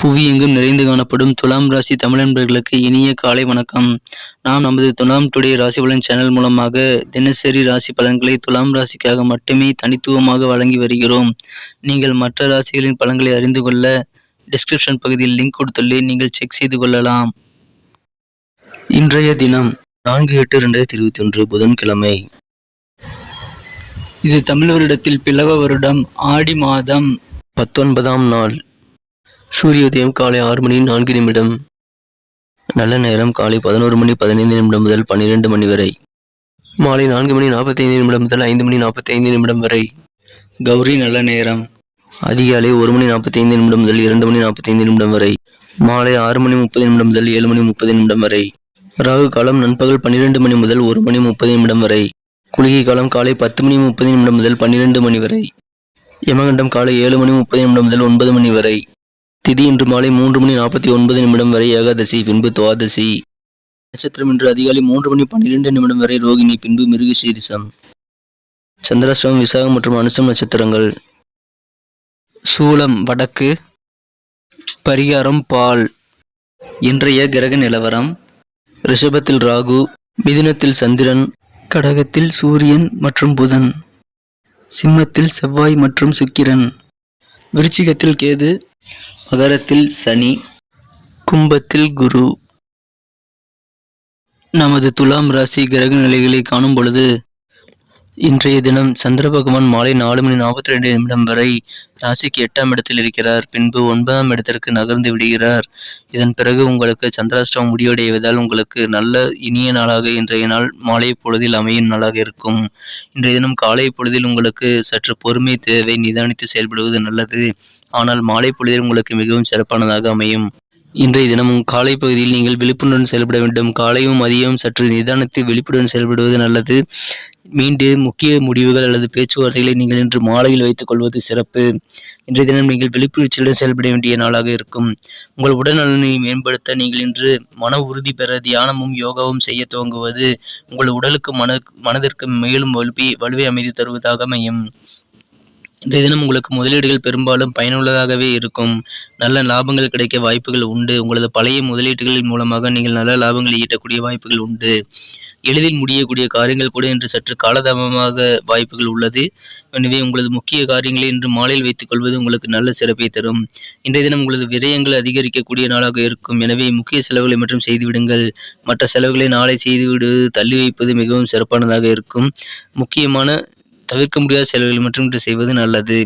புவி எங்கும் நிறைந்து காணப்படும் துலாம் ராசி தமிழன்பர்களுக்கு இனிய காலை வணக்கம். நாம் நமது துலாம் டுடே ராசி பலன் சேனல் மூலமாக தினசரி ராசி பலன்களை துலாம் ராசிக்காக மட்டுமே தனித்துவமாக வழங்கி வருகிறோம். நீங்கள் மற்ற ராசிகளின் பலன்களை அறிந்து கொள்ள டிஸ்கிரிப்ஷன் பகுதியில் லிங்க் கொடுத்துள்ளே நீங்கள் செக் செய்து கொள்ளலாம். இன்றைய தினம் நான்கு எட்டு ரெண்டாயிரத்தி இருபத்தி ஒன்று புதன்கிழமை. இது தமிழ் வருடத்தில் பிளவ வருடம் ஆடி மாதம் பத்தொன்பதாம் நாள். சூரிய உதயம் காலை ஆறு மணி நான்கு நிமிடம். நல்ல நேரம் காலை பதினோரு மணி பதினைந்து நிமிடம் முதல் பன்னிரெண்டு மணி வரை. மாலை நான்கு மணி நாற்பத்தைந்து நிமிடம் முதல் ஐந்து மணி நாற்பத்தைந்து நிமிடம் வரை. கௌரி நல்ல நேரம். அதிகாலை ஒரு மணி நாற்பத்தைந்து நிமிடம் முதல் இரண்டு மணி நாற்பத்தைந்து நிமிடம் வரை. மாலை ஆறு மணி முப்பது நிமிடம் முதல் ஏழு மணி முப்பது நிமிடம் வரை. ராகு காலம் நண்பகல் பன்னிரெண்டு மணி முதல் ஒரு மணி முப்பது நிமிடம் வரை. குளிகை காலம் காலை பத்து மணி முப்பது நிமிடம் முதல் பன்னிரெண்டு மணி வரை. யமகண்டம் காலை ஏழு மணி முப்பது நிமிடம் முதல் ஒன்பது மணி வரை. திதி இன்று மாலை மூன்று மணி நாற்பத்தி ஒன்பது நிமிடம் வரை ஏகாதசி பின்பு துவாதசி. நட்சத்திரம் இன்று அதிகாலை மூன்று மணி பன்னிரெண்டு நிமிடம் வரை ரோகிணி பின்பு மிருக சீரிசம் சந்திராசிரமம் விசாகம் மற்றும் அனுசம் நட்சத்திரங்கள். சூலம் வடக்கு. பரிகாரம் பால். இன்றைய கிரக நிலவரம் ரிஷபத்தில் ராகு மிதினத்தில் சந்திரன் கடகத்தில் சூரியன் மற்றும் புதன். சிம்மத்தில் செவ்வாய் மற்றும் சுக்கிரன். விருச்சிகத்தில் கேது மகரத்தில் சனி கும்பத்தில் குரு. நமது துலாம் ராசி கிரக நிலைகளை காணும் பொழுது இன்றைய தினம் சந்திர பகவான் மாலை நாலு மணி நாற்பத்தி ரெண்டு நிமிடம் வரை ராசிக்கு எட்டாம் இடத்தில் இருக்கிறார். பின்பு ஒன்பதாம் இடத்திற்கு நகர்ந்து விடுகிறார். இதன் பிறகு உங்களுக்கு சந்திராஷ்டமம் முடிவடைவதால் உங்களுக்கு நல்ல இனிய நாளாக இன்றைய நாள் மாலை பொழுதில் அமையும் நாளாக இருக்கும். இன்றைய தினம் காலை பொழுதில் உங்களுக்கு சற்று பொறுமை தேவை நிதானித்து செயல்படுவது நல்லது. ஆனால் மாலை பொழுதில் உங்களுக்கு மிகவும் சிறப்பானதாக அமையும். இன்றைய தினமும் காலை பகுதியில் நீங்கள் விழிப்புணர்வுடன் செயல்பட வேண்டும். காலையும் மதியமும் சற்று நிதானத்தை விழிப்புடன் செயல்படுவது நல்லது. மீண்டும் முக்கிய முடிவுகள் அல்லது பேச்சுவார்த்தைகளை நீங்கள் இன்று மாலையில் வைத்துக் கொள்வது சிறப்பு. இன்றைய தினம் நீங்கள் விழிப்புணர்ச்சியுடன் செயல்பட வேண்டிய நாளாக இருக்கும். உங்கள் உடல்நலனை மேம்படுத்த நீங்கள் இன்று மன உறுதி பெற தியானமும் யோகாவும் செய்ய துவங்குவது உங்கள் உடலுக்கு மன மனதிற்கு மேலும் வலுப்பி வலுவை அமைதி தருவதாக அமையும். இன்றைய தினம் உங்களுக்கு முதலீடுகள் பெரும்பாலும் பயனுள்ளதாகவே இருக்கும். நல்ல லாபங்கள் கிடைக்க வாய்ப்புகள் உண்டு. உங்களது பழைய முதலீடுகளின் மூலமாக நீங்கள் நல்ல லாபங்களை ஈட்டக்கூடிய வாய்ப்புகள் உண்டு. எளிதில் முடியக்கூடிய காரியங்கள் கூட இன்று சற்று காலதாமமாக வாய்ப்புகள் உள்ளது. எனவே உங்களது முக்கிய காரியங்களை இன்று மாலையில் வைத்துக் கொள்வது உங்களுக்கு நல்ல சிறப்பை தரும். இன்றைய தினம் உங்களது விரயங்கள் அதிகரிக்கக்கூடிய நாளாக இருக்கும். எனவே முக்கிய செலவுகளை மட்டும் செய்துவிடுங்கள். மற்ற செலவுகளை நாளை செய்துவிடுவது தள்ளி வைப்பது மிகவும் சிறப்பானதாக இருக்கும். முக்கியமான தவிர்க்க முடியாத செயல்களை மட்டுமின்றி செய்வது நல்லது.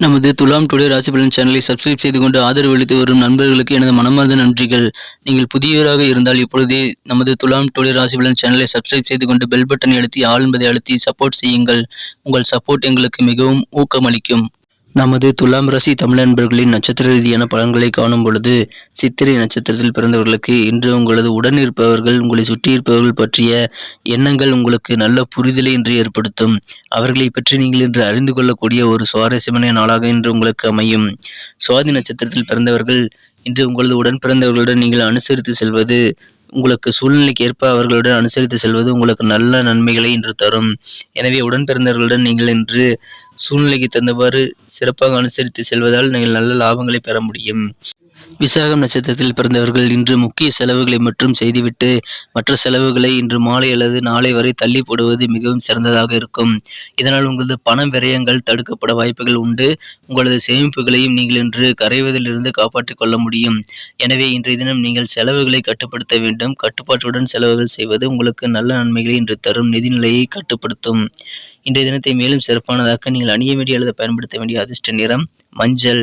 நமது துலாம் டுடே ராசி பலன் சேனலை சப்ஸ்கிரைப் செய்து கொண்டு ஆதரவு அளித்து வரும் நண்பர்களுக்கு எனது மனமார்ந்த நன்றிகள். நீங்கள் புதியவராக இருந்தால் இப்பொழுதே நமது துலாம் டுடே ராசி பலன் சேனலை சப்ஸ்கிரைப் செய்து கொண்டு பெல் பட்டனை அழுத்தி ஆள் என்பதை அழுத்தி சப்போர்ட் செய்யுங்கள். உங்கள் சப்போர்ட் எங்களுக்கு மிகவும் ஊக்கமளிக்கும். நமது துலாம் ராசி தமிழ் நண்பர்களின் நட்சத்திர ரீதியான பலன்களை காணும் பொழுது சித்திரை நட்சத்திரத்தில் பிறந்தவர்களுக்கு இன்று உங்களது உடன் இருப்பவர்கள் உங்களை சுற்றி இருப்பவர்கள் பற்றிய எண்ணங்கள் உங்களுக்கு நல்ல புரிதலை இன்று ஏற்படுத்தும். அவர்களை பற்றி நீங்கள் இன்று அறிந்து கொள்ளக்கூடிய ஒரு சுவாரஸ்யமான நாளாக இன்று உங்களுக்கு அமையும். சுவாதி நட்சத்திரத்தில் பிறந்தவர்கள் இன்று உங்களது உடன் பிறந்தவர்களுடன் நீங்கள் அனுசரித்து செல்வது உங்களுக்கு சூழ்நிலைக்கு ஏற்ப அவர்களுடன் அனுசரித்து செல்வது உங்களுக்கு நல்ல நன்மைகளை இன்று தரும். எனவே உடன் பிறந்தவர்களுடன் நீங்கள் இன்று சூழ்நிலைக்கு தந்தவாறு சிறப்பாக அனுசரித்து செல்வதால் நீங்கள் நல்ல லாபங்களை பெற முடியும். விசாகம் நட்சத்திரத்தில் பிறந்தவர்கள் இன்று முக்கிய செலவுகளை மட்டும் செய்துவிட்டு மற்ற செலவுகளை இன்று மாலை அல்லது நாளை வரை தள்ளி போடுவது மிகவும் சிறந்ததாக இருக்கும். இதனால் உங்களது பண விரயங்கள் தடுக்கப்பட வாய்ப்புகள் உண்டு. உங்களது சேமிப்புகளையும் நீங்கள் இன்று கரைவதிலிருந்து காப்பாற்றிக் கொள்ள முடியும். எனவே இன்றைய தினம் நீங்கள் செலவுகளை கட்டுப்படுத்த வேண்டும். கட்டுப்பாட்டுடன் செலவுகள் செய்வது உங்களுக்கு நல்ல நன்மைகளை இன்று தரும் நிதிநிலையை கட்டுப்படுத்தும். இன்றைய தினத்தை மேலும் சிறப்பானதாக்க நீங்கள் அணிய வேண்டிய அல்லது பயன்படுத்த வேண்டிய அதிர்ஷ்ட நிறம் மஞ்சள்.